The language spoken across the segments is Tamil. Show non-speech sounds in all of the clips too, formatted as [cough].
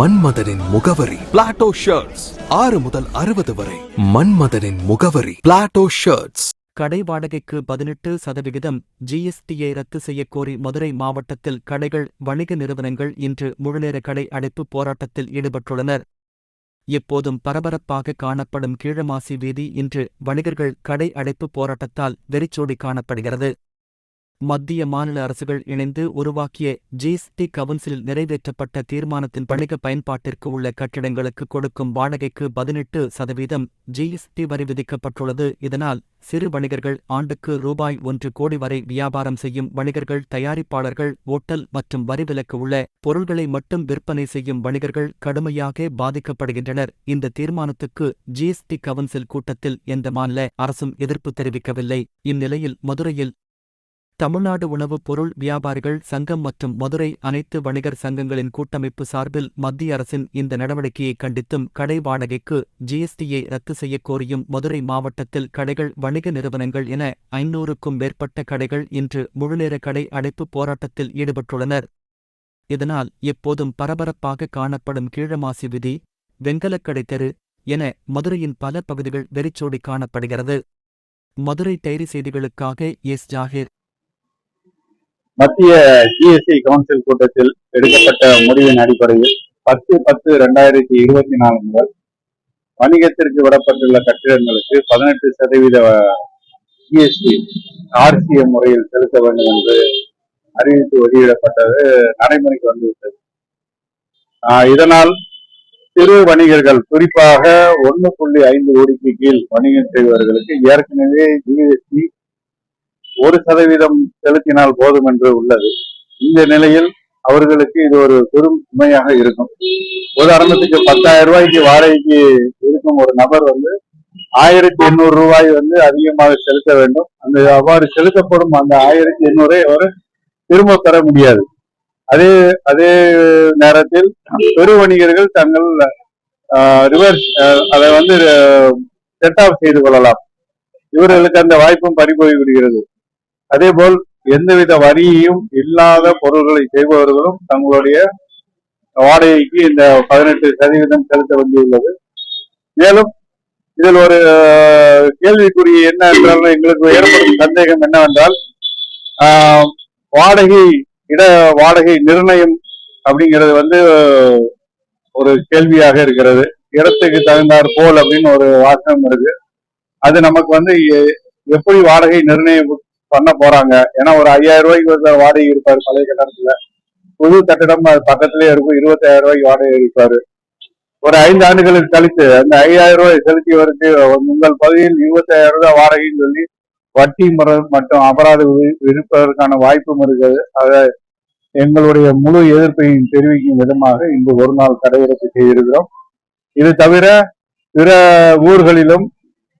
மன்மதனின் முகவரி. பிளாட்டோ ஷர்ட்ஸ் ஆறு முதல் அறுபது வரை. மன்மதனின் முகவரி. பிளாட்டோ ஷர்ட்ஸ் கடை வாடகைக்கு பதினெட்டு சதவிகிதம் ஜிஎஸ்டியை ரத்து செய்யக்கோரி மதுரை மாவட்டத்தில் கடைகள் வணிக நிறுவனங்கள் இன்று முழுநேர கடை அடைப்பு போராட்டத்தில் ஈடுபட்டுள்ளனர். எப்போதும் பரபரப்பாக காணப்படும் கீழமாசி வீதி இன்று வணிகர்கள் கடை அடைப்பு போராட்டத்தால் வெறிச்சோடி காணப்படுகிறது. மத்திய மாநில அரசுகள் இணைந்து உருவாக்கிய ஜிஎஸ்டி கவுன்சிலில் நிறைவேற்றப்பட்ட தீர்மானத்தின் வணிக பயன்பாட்டிற்கு உள்ள கட்டிடங்களுக்கு கொடுக்கும் வாடகைக்கு பதினெட்டு சதவீதம் ஜிஎஸ்டி வரி விதிக்கப்பட்டுள்ளது. இதனால் சிறு வணிகர்கள் ஆண்டுக்கு ரூபாய் ஒன்று கோடி வரை வியாபாரம் செய்யும் வணிகர்கள் தயாரிப்பாளர்கள் ஓட்டல் மற்றும் வரி விலக்கு உள்ள பொருள்களை மட்டும் விற்பனை செய்யும் வணிகர்கள் கடுமையாக பாதிக்கப்படுகின்றனர். இந்த தீர்மானத்துக்கு ஜிஎஸ்டி கவுன்சில் கூட்டத்தில் எந்த மாநில அரசும் எதிர்ப்பு தெரிவிக்கவில்லை. இந்நிலையில் மதுரையில் தமிழ்நாடு உணவுப் பொருள் வியாபாரிகள் சங்கம் மற்றும் மதுரை அனைத்து வணிகர் சங்கங்களின் கூட்டமைப்பு சார்பில் மத்திய அரசின் இந்த நடவடிக்கையை கண்டித்தும் கடை வாடகைக்கு ஜிஎஸ்டியை ரத்து செய்யக் கோரியும் மதுரை மாவட்டத்தில் கடைகள் வணிக நிறுவனங்கள் என ஐநூறுக்கும் மேற்பட்ட கடைகள் இன்று முழுநேர கடை அடைப்பு போராட்டத்தில் ஈடுபட்டுள்ளனர். இதனால் எப்போதும் பரபரப்பாக காணப்படும் கீழமாசி விதி வெங்கலக்கடை தெரு என மதுரையின் பல பகுதிகள் வெறிச்சோடி காணப்படுகிறது. மதுரை டைரி செய்திகளுக்காக எஸ். ஜாகிர். மத்திய ஜிஎஸ்டி கவுன்சில் கூட்டத்தில் எடுக்கப்பட்ட முடிவின் அடிப்படையில் பத்து பத்து ரெண்டாயிரத்தி இருபத்தி நாலு முதல் வணிகத்திற்கு விடப்பட்டுள்ள கட்டிடங்களுக்கு பதினெட்டு சதவீத ஜிஎஸ்டி ஆர்சிஎம் முறையில் செலுத்த வேண்டும் என்று அறிவித்து வெளியிடப்பட்டது நடைமுறைக்கு வந்துவிட்டது. ஆஹ் இதனால் சிறு வணிகர்கள் குறிப்பாக ஒன்று புள்ளி ஐந்து கோடிக்கு கீழ் வணிகம் செய்பவர்களுக்கு ஏற்கனவே ஜிஎஸ்டி ஒரு சதவீதம் செலுத்தினால் போதும் என்று உள்ளது. இந்த நிலையில் அவர்களுக்கு இது ஒரு பெரும் சுமையாக இருக்கும். உதாரணத்துக்கு பத்தாயிரம் ரூபாய்க்கு வாடகைக்கு இருக்கும் ஒரு நபர் வந்து ஆயிரத்தி எண்ணூறு ரூபாய் வந்து அதிகமாக செலுத்த வேண்டும். அந்த அவ்வாறு செலுத்தப்படும் அந்த ஆயிரத்தி எண்ணூறை அவர் திரும்ப பெற முடியாது. அதே அதே நேரத்தில் பெரு வணிகர்கள் தங்கள் ரிவர்ஸ் அதை வந்து செட் ஆஃப் செய்து கொள்ளலாம். இவர்களுக்கு அந்த வாய்ப்பும் பறிபோய் விடுகிறது அதே போல் எந்தவித வரியும் இல்லாத பொருள்களை செய்பவர்களும் தங்களுடைய வாடகைக்கு இந்த பதினெட்டு சதவீதம் செலுத்த வேண்டியுள்ளது. மேலும் இதில் ஒரு கேள்விக்குறி என்ன என்றால் எங்களுக்கு ஏற்படும் சந்தேகம் என்னவென்றால் வாடகை இட வாடகை நிர்ணயம் அப்படிங்கிறது வந்து ஒரு கேள்வியாக இருக்கிறது. இடத்துக்கு தகுந்தார் போல் அப்படின்னு ஒரு வாசகம் இருக்கு. அது நமக்கு வந்து எப்படி வாடகை நிர்ணயம் பண்ண போறாங்க. ஏன்னா ஒரு ஐயாயிரம் ரூபாய்க்கு ஒருத்தர் வாடகை இருப்பாரு பழைய கட்டடத்துல புது கட்டடம் அது பக்கத்திலேயே இருக்கும். இருபத்தாயிரம் ரூபாய்க்கு வாடகை இருப்பாரு ஒரு ஐந்து ஆண்டுகளுக்கு கழித்து அந்த ஐயாயிரம் ரூபாய் செலுத்தியவருக்கு உங்கள் பகுதியில் இருபத்தாயிரம் ரூபாய் வாடகைன்னு சொல்லி வட்டி முறை மற்றும் அபராத விதிப்பதற்கான வாய்ப்பும் இருக்கிறது அதை எங்களுடைய முழு எதிர்ப்பையும் தெரிவிக்கும் விதமாக இன்று ஒரு நாள் கடையெடுப்பு செய்திருக்கிறோம் இது தவிர பிற ஊர்களிலும்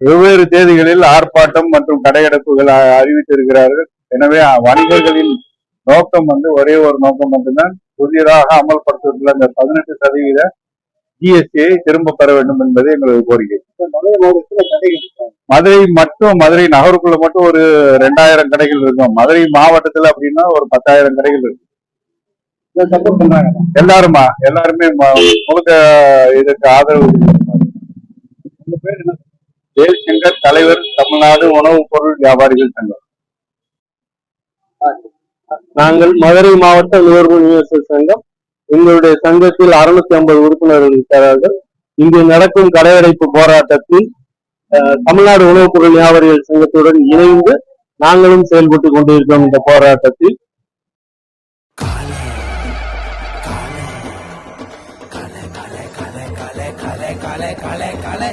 வெவ்வேறு தேதிகளில் ஆர்ப்பாட்டம் மற்றும் கடையடைப்புகள் அறிவித்திருக்கிறார்கள். எனவே வணிகர்களின் நோக்கம் வந்து ஒரே ஒரு நோக்கம் மட்டும்தான். புதியதாக அமல்படுத்தப்பட்டுள்ள இந்த பதினெட்டு சதவீத ஜிஎஸ்டியை திரும்ப பெற வேண்டும் என்பது எங்களது கோரிக்கை. மதுரை மட்டும் மதுரை நகருக்குள்ள மட்டும் ஒரு ரெண்டாயிரம் கடைகள் இருக்கும். மதுரை மாவட்டத்துல அப்படின்னா ஒரு பத்தாயிரம் கடைகள் இருக்கு எல்லாருமா? எல்லாருமே முழுக்க [laughs] இதுக்கு ஆதரவு. ஜெயசங்கர் தலைவர் தமிழ்நாடு உணவுப் பொருள் வியாபாரிகள் சங்கம் நாங்கள் மதுரை மாவட்ட நுகர்வோர் யூனிவர்சல் சங்கம் எங்களுடைய சங்கத்தில் அறுநூத்தி ஐம்பது உறுப்பினர்கள் இருக்கிறார்கள் இங்கு நடக்கும் கடையடைப்பு போராட்டத்தில் தமிழ்நாடு உணவுப் பொருள் வியாபாரிகள் சங்கத்துடன் இணைந்து நாங்களும் செயல்பட்டு கொண்டிருக்கிறோம் இந்த போராட்டத்தில் கலை கலை கலை கலை கலை கலை கலை